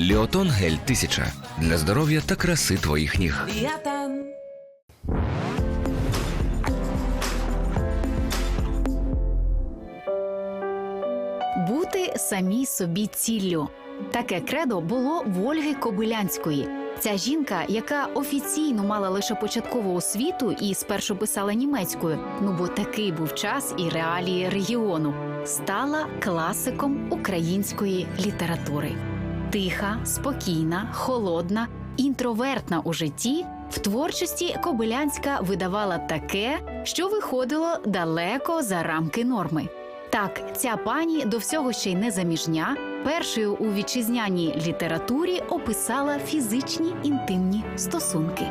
Ліотон гель 1000 для здоров'я та краси твоїх ніг. Ліатан. Бути самій собі ціллю. Таке кредо було в Ольги Кобилянської. Ця жінка, яка офіційно мала лише початкову освіту і спершу писала німецькою, ну бо такий був час і реалії регіону, стала класиком української літератури. Тиха, спокійна, холодна, інтровертна у житті. В творчості Кобилянська видавала таке, що виходило далеко за рамки норми. Так, ця пані до всього ще й не заміжня, першою у вітчизняній літературі описала фізичні інтимні стосунки.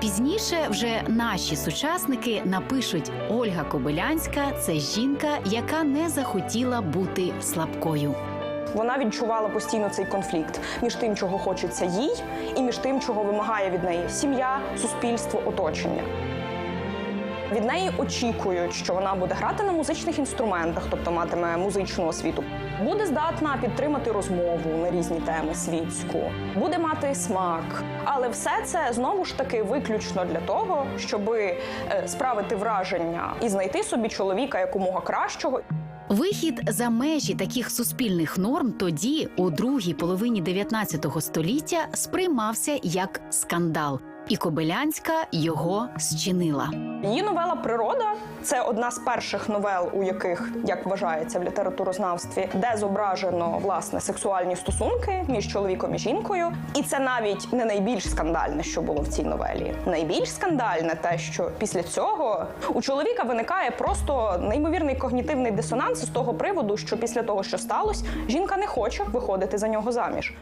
Пізніше вже наші сучасники напишуть: Ольга Кобилянська це жінка, яка не захотіла бути слабкою. Вона відчувала постійно цей конфлікт між тим, чого хочеться їй, і між тим, чого вимагає від неї сім'я, суспільство, оточення. Від неї очікують, що вона буде грати на музичних інструментах, тобто матиме музичну освіту, буде здатна підтримати розмову на різні теми світську, буде мати смак. Але все це знову ж таки виключно для того, щоб справити враження і знайти собі чоловіка якомога кращого. Вихід за межі таких суспільних норм тоді, у другій половині 19 століття, сприймався як скандал, і Кобилянська його зчинила. Її новела Природа це одна з перших новел, у яких, як вважається в літературознавстві, де зображено власне сексуальні стосунки між чоловіком і жінкою. І це навіть не найбільш скандальне, що було в цій новелі. Найбільш скандальне те, що після цього у чоловіка виникає просто неймовірний когнітивний дисонанс з того приводу, що після того, що сталося, жінка не хоче виходити за нього заміж.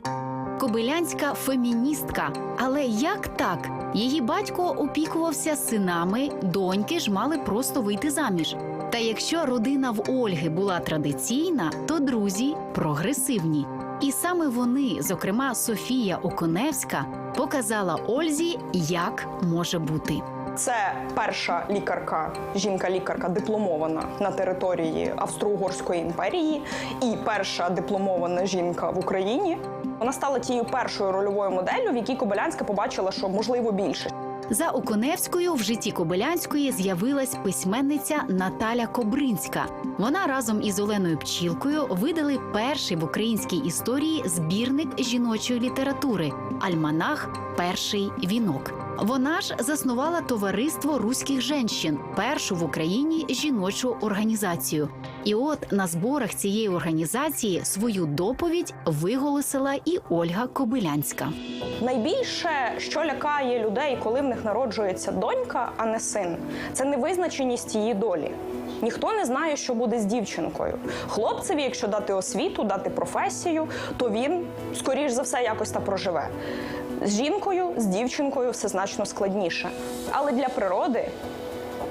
Кобилянська феміністка. Але як так? Її батько опікувався синами, доньки ж мали просто вийти заміж. Та якщо родина в Ольги була традиційна, то друзі прогресивні. І саме вони, зокрема Софія Оконевська, показала Ользі, як може бути. Це перша лікарка, жінка-лікарка дипломована на території Австро-Угорської імперії, і перша дипломована жінка в Україні. Вона стала тією першою рольовою моделлю, в якій Кобилянська побачила, що можливо більше. За Оконевською в житті Кобилянської з'явилась письменниця Наталя Кобринська. Вона разом із Оленою Пчілкою видали перший в українській історії збірник жіночої літератури Альманах Перший вінок. Вона ж заснувала товариство руських женщин, першу в Україні жіночу організацію. І от на зборах цієї організації свою доповідь виголосила і Ольга Кобилянська. Найбільше, що лякає людей, коли в них народжується донька, а не син, це невизначеність її долі. Ніхто не знає, що буде з дівчинкою. Хлопцеві, якщо дати освіту, дати професію, то він, скоріш за все, якось та проживе. З жінкою, з дівчинкою все значно складніше. Але для природи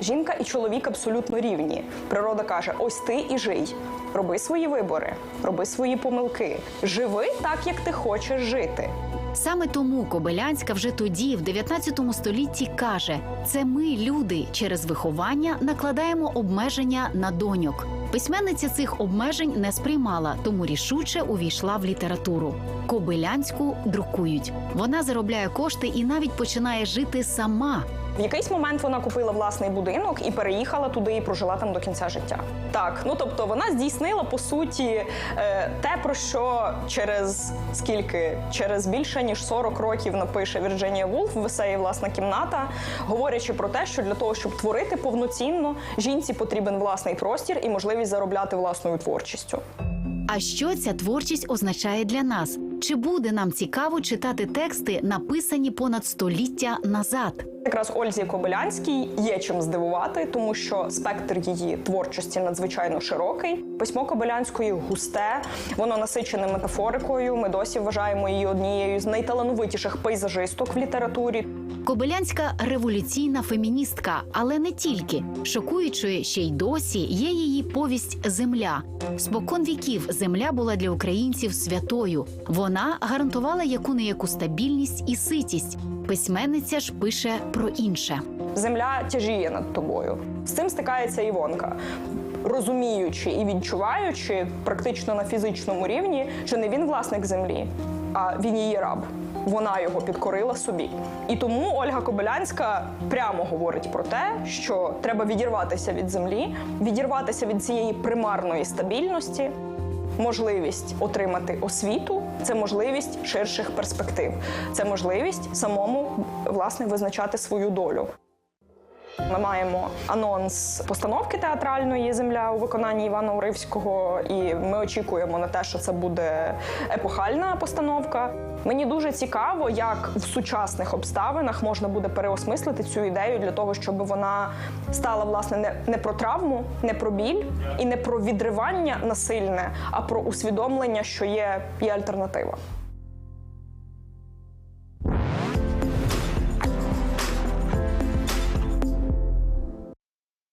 жінка і чоловік абсолютно рівні. Природа каже: ось ти і жий. Роби свої вибори, роби свої помилки, живи так, як ти хочеш жити. Саме тому Кобилянська вже тоді, в 19 столітті, каже: це ми, люди, через виховання накладаємо обмеження на доньок. Письменниця цих обмежень не сприймала, тому рішуче увійшла в літературу. Кобилянську друкують. Вона заробляє кошти і навіть починає жити сама. В якийсь момент вона купила власний будинок і переїхала туди і прожила там до кінця життя. Так, ну тобто вона здійснила по суті е, те, про що через скільки через більше ніж 40 років напише Вірджинія Вулф в есеї власна кімната, говорячи про те, що для того, щоб творити повноцінно, жінці потрібен власний простір і можливість заробляти власною творчістю. А що ця творчість означає для нас? Чи буде нам цікаво читати тексти, написані понад століття назад? Якраз Ользі Кобилянській є чим здивувати, тому що спектр її творчості надзвичайно широкий. Письмо Кобилянської густе, воно насичене метафорикою. Ми досі вважаємо її однією з найталановитіших пейзажисток в літературі. Кобилянська революційна феміністка, але не тільки шокуючою ще й досі є її повість Земля. Спокон віків земля була для українців святою. Вона гарантувала яку не яку стабільність і ситість. Письменниця ж пише про інше. Земля тяжіє над тобою. З цим стикається Івонка. Розуміючи і відчуваючи практично на фізичному рівні, що не він власник землі, а він її раб. Вона його підкорила собі. І тому Ольга Кобилянська прямо говорить про те, що треба відірватися від землі, відірватися від цієї примарної стабільності. Можливість отримати освіту це можливість ширших перспектив, це можливість самому власне визначати свою долю. Ми маємо анонс постановки театральної Земля у виконанні Івана Уривського, і ми очікуємо на те, що це буде епохальна постановка. Мені дуже цікаво, як в сучасних обставинах можна буде переосмислити цю ідею для того, щоб вона стала власне не, не про травму, не про біль і не про відривання насильне, а про усвідомлення, що є, є альтернатива.